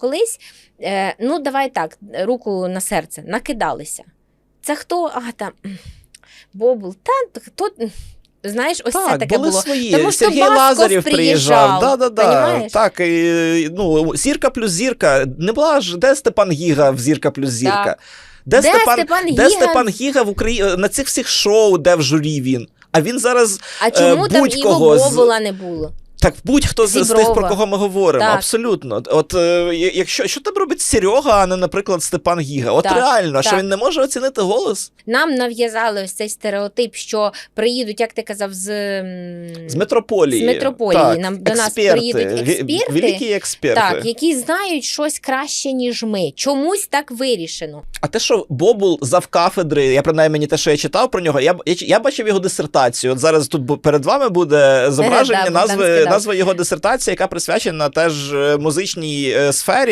Колись, е, ну давай так, руку на серце, накидалися. Це хто? А, там м, Бобул, та хто. Знаєш, ось це таке були було. свої. Тому що Сергій Басков Лазарєв приїжджав. Да, да, да. Так, і, ну, зірка плюс зірка. Не була ж, де Степан Гіга в зірка плюс зірка? Так. Де, Де Степан, Степан де Степан Гіга в Україні на цих всіх шоу, де в журі він? А він зараз А чому там Іво Бобула не було? Так, будь-хто з, з тих, про кого ми говоримо, Так. абсолютно. От е, якщо що там робить Серега, а не, наприклад, Степан Гіга? От Так, реально, що він не може оцінити голос Нам нав'язали ось цей стереотип, що приїдуть, як ти казав, з, з метрополії. З метрополії. Так, Нам- до нас приїдуть експерти. великі експерти. так, які знають щось краще, ніж ми. Чомусь так вирішено. А те, що Бобул завкафедри, я принаймні те, що я читав про нього, я, я, я бачив його дисертацію. От зараз тут перед вами буде зображення Да, назви, назви його дисертації, яка присвячена теж е, музичній е, сфері.